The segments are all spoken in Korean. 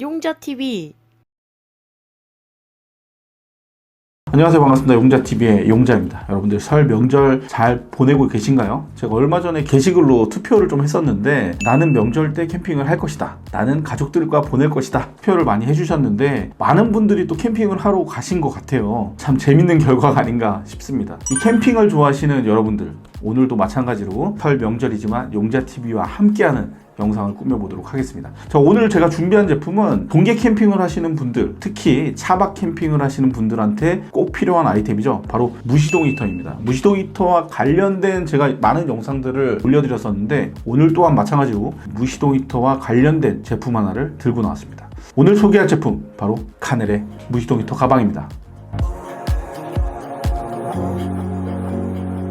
용자TV 안녕하세요. 반갑습니다. 용자TV의 용자입니다. 여러분들 설 명절 잘 보내고 계신가요? 제가 얼마 전에 게시글로 투표를 좀 했었는데 나는 명절 때 캠핑을 할 것이다. 나는 가족들과 보낼 것이다. 투표를 많이 해주셨는데 많은 분들이 또 캠핑을 하러 가신 것 같아요. 참 재밌는 결과가 아닌가 싶습니다. 이 캠핑을 좋아하시는 여러분들 오늘도 마찬가지로 설 명절이지만 용자TV와 함께하는 영상을 꾸며보도록 하겠습니다. 자, 오늘 제가 준비한 제품은 동계 캠핑을 하시는 분들, 특히 차박 캠핑을 하시는 분들한테 꼭 필요한 아이템이죠. 바로 무시동 히터입니다. 무시동 히터와 관련된 제가 많은 영상들을 올려드렸었는데 오늘 또한 마찬가지로 무시동 히터와 관련된 제품 하나를 들고 나왔습니다. 오늘 소개할 제품 바로 카넬의 무시동 히터 가방입니다.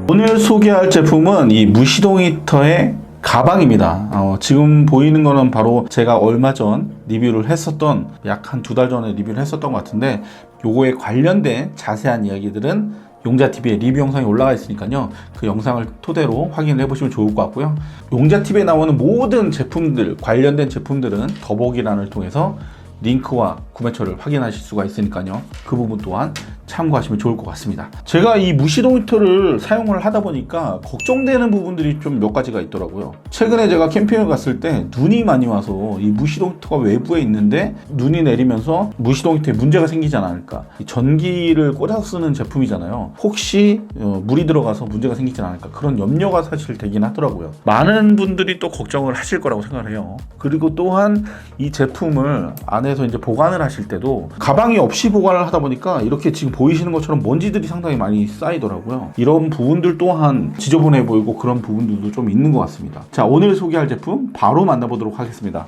오늘 소개할 제품은 이 무시동 히터의 가방입니다. 어, 지금 보이는 거는 바로 제가 얼마 전 리뷰를 했었던 약 한 두 달 전에 리뷰를 했었던 것 같은데 요거에 관련된 자세한 이야기들은 용자TV에 리뷰 영상이 올라가 있으니까요. 그 영상을 토대로 확인을 해보시면 좋을 것 같고요. 용자TV에 나오는 모든 제품들, 관련된 제품들은 더보기란을 통해서 링크와 구매처를 확인하실 수가 있으니까요. 그 부분 또한 참고하시면 좋을 것 같습니다. 제가 이 무시동 히터를 사용을 하다 보니까 걱정되는 부분들이 좀 몇 가지가 있더라고요. 최근에 제가 캠핑을 갔을 때 눈이 많이 와서 이 무시동 히터가 외부에 있는데 눈이 내리면서 무시동 히터에 문제가 생기지 않을까. 이 전기를 꽂아서 쓰는 제품이잖아요. 혹시 어, 물이 들어가서 문제가 생기지 않을까. 그런 염려가 사실 되긴 하더라고요. 많은 분들이 또 걱정을 하실 거라고 생각을 해요. 그리고 또한 이 제품을 안에서 이제 보관을 하실 때도 가방이 없이 보관을 하다 보니까 이렇게 지금 보 이시는 것처럼 먼지들이 상당히 많이 쌓이더라고요. 이런 부분들 또한 지저분해 보이고 그런 부분들도 좀 있는 것 같습니다. 자, 오늘 소개할 제품 바로 만나보도록 하겠습니다.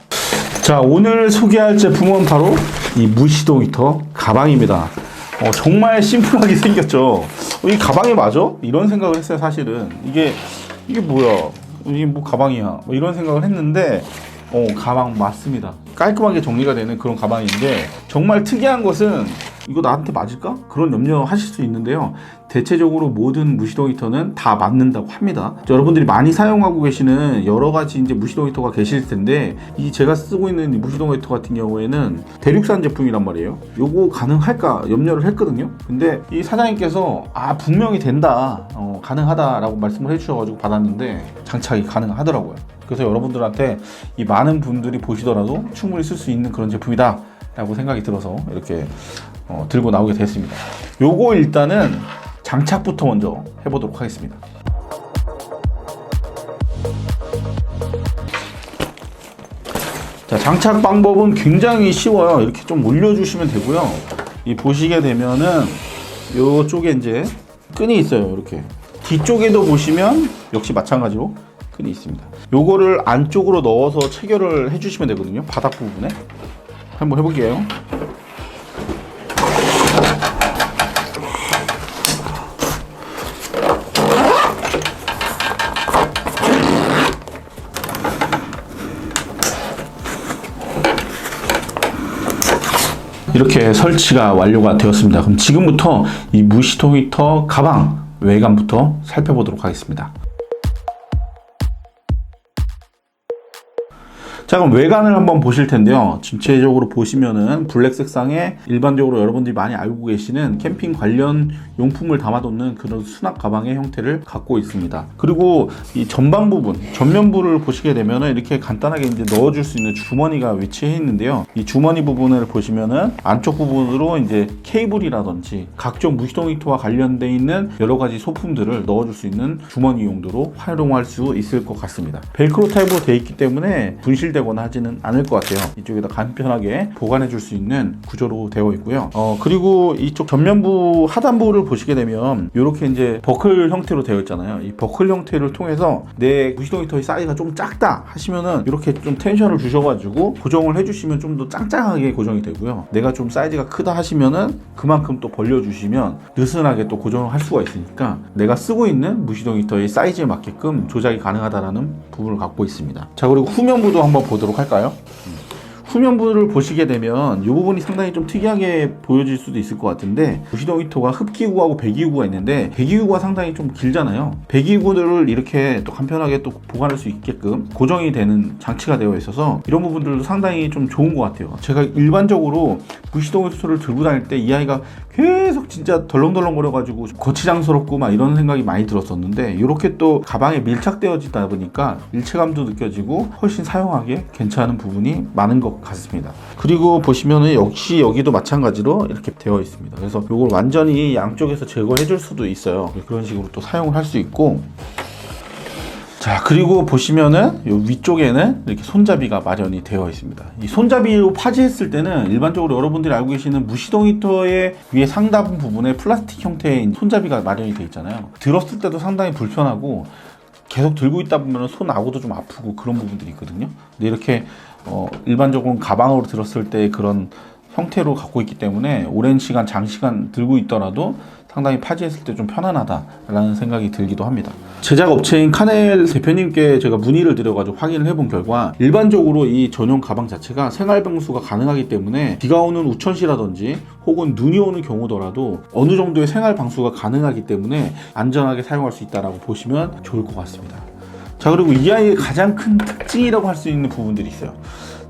자, 오늘 소개할 제품은 바로 이 무시동 히터 가방입니다. 어, 정말 심플하게 생겼죠. 어, 이 가방이 맞아? 이런 생각을 했어요, 사실은. 이게, 이게 뭐야? 이게 뭐 가방이야? 뭐 이런 생각을 했는데, 어, 가방 맞습니다. 깔끔하게 정리가 되는 그런 가방인데, 정말 특이한 것은 이거 나한테 맞을까? 그런 염려 하실 수 있는데요. 대체적으로 모든 무시동 히터는 다 맞는다고 합니다. 여러분들이 많이 사용하고 계시는 여러 가지 이제 무시동 히터가 계실 텐데 이 제가 쓰고 있는 이 무시동 히터 같은 경우에는 대륙산 제품이란 말이에요. 요거 가능할까 염려를 했거든요. 근데 이 사장님께서 아 분명히 된다, 어, 가능하다라고 말씀을 해주셔가지고 받았는데 장착이 가능하더라고요. 그래서 여러분들한테 이 많은 분들이 보시더라도 충분히 쓸 수 있는 그런 제품이다. 라고 생각이 들어서 이렇게 어, 들고 나오게 됐습니다. 요거 일단은 장착부터 먼저 해보도록 하겠습니다. 자, 장착 방법은 굉장히 쉬워요. 이렇게 좀 올려주시면 되고요. 이 보시게 되면은 요쪽에 이제 끈이 있어요. 이렇게 뒤쪽에도 보시면 역시 마찬가지로 끈이 있습니다. 요거를 안쪽으로 넣어서 체결을 해주시면 되거든요. 바닥 부분에 한번 해볼게요. 이렇게 설치가 완료가 되었습니다. 그럼 지금부터 이 무시동 히터 가방 외관부터 살펴보도록 하겠습니다. 자 그럼 외관을 한번 보실 텐데요. 전체적으로 보시면은 블랙 색상에 일반적으로 여러분들이 많이 알고 계시는 캠핑 관련 용품을 담아놓는 그런 수납 가방의 형태를 갖고 있습니다. 그리고 이 전방 부분 전면부를 보시게 되면은 이렇게 간단하게 이제 넣어줄 수 있는 주머니가 위치해 있는데요. 이 주머니 부분을 보시면은 안쪽 부분으로 이제 케이블이라든지 각종 무시동 히터와 관련돼 있는 여러 가지 소품들을 넣어줄 수 있는 주머니 용도로 활용할 수 있을 것 같습니다. 벨크로 타입으로 되어 있기 때문에 분실 되거나 하지는 않을 것 같아요. 이쪽에다 간편하게 보관해 줄 수 있는 구조로 되어 있고요. 어, 그리고 이쪽 전면부 하단부를 보시게 되면 이렇게 이제 버클 형태로 되어 있잖아요. 이 버클 형태를 통해서 내 무시동 히터의 사이즈가 좀 작다 하시면은 이렇게 좀 텐션을 주셔가지고 고정을 해주시면 좀 더 짱짱하게 고정이 되고요. 내가 좀 사이즈가 크다 하시면은 그만큼 또 벌려주시면 느슨하게 또 고정을 할 수가 있으니까 내가 쓰고 있는 무시동 히터의 사이즈에 맞게끔 조작이 가능하다라는 부분을 갖고 있습니다. 자 그리고 후면부도 한번 보도록 할까요? 후면부를 보시게 되면 이 부분이 상당히 좀 특이하게 보여질 수도 있을 것 같은데 무시동 히터가 흡기구하고 배기구가 있는데 배기구가 상당히 좀 길잖아요. 배기구들을 이렇게 또 간편하게 또 보관할 수 있게끔 고정이 되는 장치가 되어 있어서 이런 부분들도 상당히 좀 좋은 것 같아요. 제가 일반적으로 무시동 히터를 들고 다닐 때 이 아이가 계속 진짜 덜렁덜렁거려가지고 거치장스럽고 막 이런 생각이 많이 들었었는데 이렇게 또 가방에 밀착되어지다 보니까 일체감도 느껴지고 훨씬 사용하기에 괜찮은 부분이 많은 것 같습니다. 그리고 보시면은 역시 여기도 마찬가지로 이렇게 되어 있습니다. 그래서 이걸 완전히 양쪽에서 제거해 줄 수도 있어요. 그런 식으로 또 사용을 할 수 있고 자 그리고 보시면은 요 위쪽에는 이렇게 손잡이가 마련이 되어 있습니다. 이 손잡이로 파지했을 때는 일반적으로 여러분들이 알고 계시는 무시동 히터의 위에 상단 부분에 플라스틱 형태의 손잡이가 마련이 되어 있잖아요. 들었을 때도 상당히 불편하고 계속 들고 있다 보면 손 아고도 좀 아프고 그런 부분들이 있거든요. 근데 이렇게 어, 일반적으로 가방으로 들었을 때 그런 형태로 갖고 있기 때문에 오랜 시간 장시간 들고 있더라도 상당히 파지했을 때 좀 편안하다라는 생각이 들기도 합니다. 제작 업체인 카넬 대표님께 제가 문의를 드려가지고 확인을 해본 결과 일반적으로 이 전용 가방 자체가 생활 병수가 가능하기 때문에 비가 오는 우천시라든지 혹은 눈이 오는 경우더라도 어느 정도의 생활 방수가 가능하기 때문에 안전하게 사용할 수 있다라고 보시면 좋을 것 같습니다. 자 그리고 이 아이의 가장 큰 특징이라고 할 수 있는 부분들이 있어요.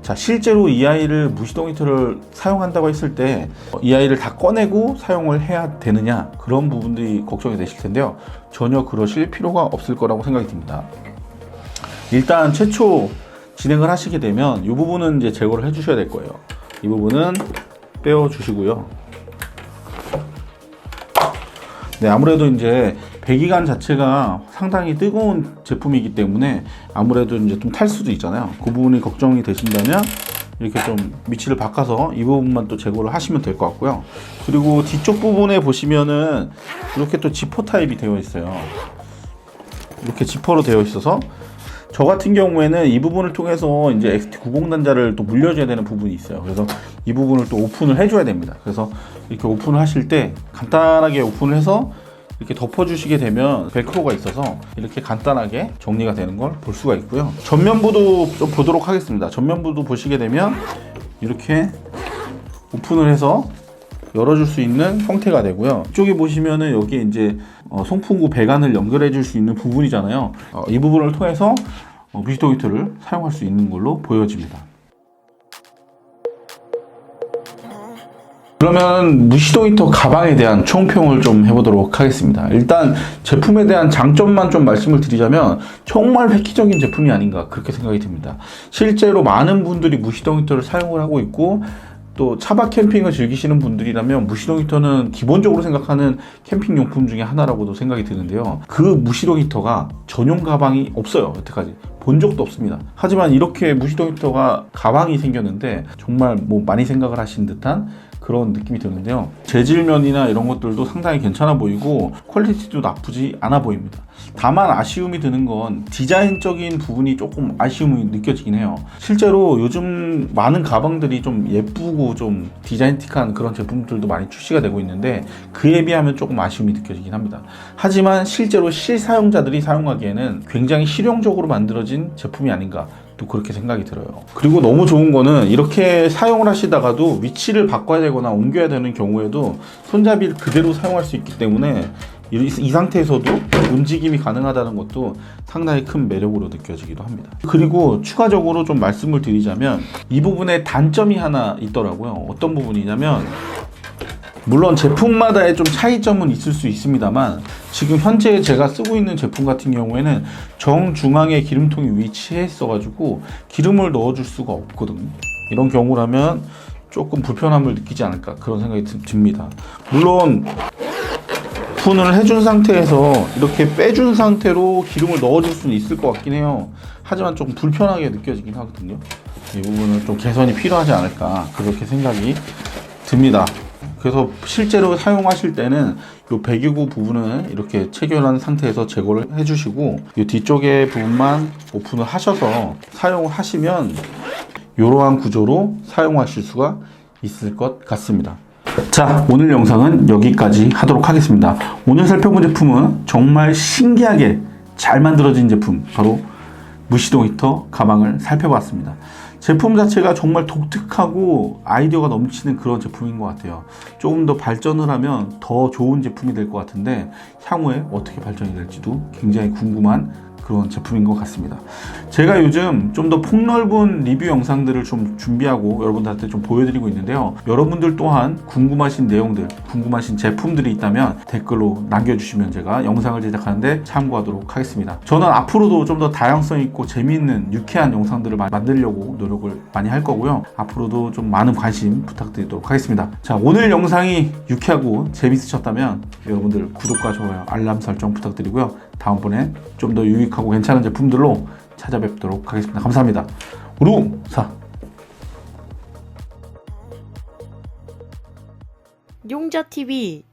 자 실제로 이 아이를 무시동 히터를 사용한다고 했을 때 이 아이를 다 꺼내고 사용을 해야 되느냐 그런 부분들이 걱정이 되실 텐데요. 전혀 그러실 필요가 없을 거라고 생각이 듭니다. 일단 최초 진행을 하시게 되면 이 부분은 이제 제거를 해 주셔야 될 거예요. 이 부분은 빼어 주시고요. 네, 아무래도 이제 배기관 자체가 상당히 뜨거운 제품이기 때문에 아무래도 이제 좀 탈 수도 있잖아요. 그 부분이 걱정이 되신다면 이렇게 좀 위치를 바꿔서 이 부분만 또 제거를 하시면 될 것 같고요. 그리고 뒤쪽 부분에 보시면은 이렇게 또 지퍼 타입이 되어 있어요. 이렇게 지퍼로 되어 있어서 저 같은 경우에는 이 부분을 통해서 이제 XT90 단자를 또 물려줘야 되는 부분이 있어요. 그래서 이 부분을 또 오픈을 해줘야 됩니다. 그래서 이렇게 오픈을 하실 때 간단하게 오픈을 해서 이렇게 덮어주시게 되면 벨크로가 있어서 이렇게 간단하게 정리가 되는 걸 볼 수가 있고요. 전면부도 좀 보도록 하겠습니다. 전면부도 보시게 되면 이렇게 오픈을 해서 열어줄 수 있는 형태가 되고요. 이쪽에 보시면은 여기 이제 어, 송풍구 배관을 연결해 줄 수 있는 부분이잖아요. 어, 이 부분을 통해서 어, 히터를 사용할 수 있는 걸로 보여집니다. 그러면 무시동 히터 가방에 대한 총평을 좀 해보도록 하겠습니다. 일단 제품에 대한 장점만 좀 말씀을 드리자면 정말 획기적인 제품이 아닌가 그렇게 생각이 듭니다. 실제로 많은 분들이 무시동 히터를 사용을 하고 있고 또 차박 캠핑을 즐기시는 분들이라면 무시동 히터는 기본적으로 생각하는 캠핑 용품 중에 하나라고도 생각이 드는데요. 그 무시동 히터가 전용 가방이 없어요. 여태까지. 본 적도 없습니다. 하지만 이렇게 무시동 히터가 가방이 생겼는데 정말 뭐 많이 생각을 하신 듯한 그런 느낌이 드는데요. 재질면이나 이런 것들도 상당히 괜찮아 보이고 퀄리티도 나쁘지 않아 보입니다. 다만 아쉬움이 드는 건 디자인적인 부분이 조금 아쉬움이 느껴지긴 해요. 실제로 요즘 많은 가방들이 좀 예쁘고 좀 디자인틱한 그런 제품들도 많이 출시가 되고 있는데 그에 비하면 조금 아쉬움이 느껴지긴 합니다. 하지만 실제로 실사용자들이 사용하기에는 굉장히 실용적으로 만들어진 제품이 아닌가 또 그렇게 생각이 들어요. 그리고 너무 좋은 거는 이렇게 사용을 하시다가도 위치를 바꿔야 되거나 옮겨야 되는 경우에도 손잡이를 그대로 사용할 수 있기 때문에 이, 이 상태에서도 움직임이 가능하다는 것도 상당히 큰 매력으로 느껴지기도 합니다. 그리고 추가적으로 좀 말씀을 드리자면 이 부분에 단점이 하나 있더라고요. 어떤 부분이냐면 물론 제품마다의 좀 차이점은 있을 수 있습니다만 지금 현재 제가 쓰고 있는 제품 같은 경우에는 정중앙에 기름통이 위치해 있어가지고 기름을 넣어줄 수가 없거든요. 이런 경우라면 조금 불편함을 느끼지 않을까 그런 생각이 드- 듭니다. 물론 오픈을 해준 상태에서 이렇게 빼준 상태로 기름을 넣어줄 수는 있을 것 같긴 해요. 하지만 조금 불편하게 느껴지긴 하거든요. 이 부분은 좀 개선이 필요하지 않을까 그렇게 생각이 듭니다. 그래서 실제로 사용하실 때는 이 배기구 부분은 이렇게 체결한 상태에서 제거를 해주시고 이 뒤쪽에 부분만 오픈을 하셔서 사용을 하시면 이러한 구조로 사용하실 수가 있을 것 같습니다. 자, 오늘 영상은 여기까지 하도록 하겠습니다. 오늘 살펴본 제품은 정말 신기하게 잘 만들어진 제품, 바로 무시동 히터 가방을 살펴봤습니다. 제품 자체가 정말 독특하고 아이디어가 넘치는 그런 제품인 것 같아요. 조금 더 발전을 하면 더 좋은 제품이 될 것 같은데 향후에 어떻게 발전이 될지도 굉장히 궁금한 그런 제품인 것 같습니다. 제가 요즘 좀 더 폭넓은 리뷰 영상들을 좀 준비하고 여러분들한테 좀 보여드리고 있는데요. 여러분들 또한 궁금하신 내용들, 궁금하신 제품들이 있다면 댓글로 남겨주시면 제가 영상을 제작하는데 참고하도록 하겠습니다. 저는 앞으로도 좀 더 다양성 있고 재미있는 유쾌한 영상들을 마- 만들려고 노력을 많이 할 거고요. 앞으로도 좀 많은 관심 부탁드리도록 하겠습니다. 자, 오늘 영상이 유쾌하고 재밌으셨다면 여러분들 구독과 좋아요, 알람 설정 부탁드리고요. 다음번엔 좀더 유익하고 괜찮은 제품들로 찾아뵙도록 하겠습니다. 감사합니다. 우루사 용자 TV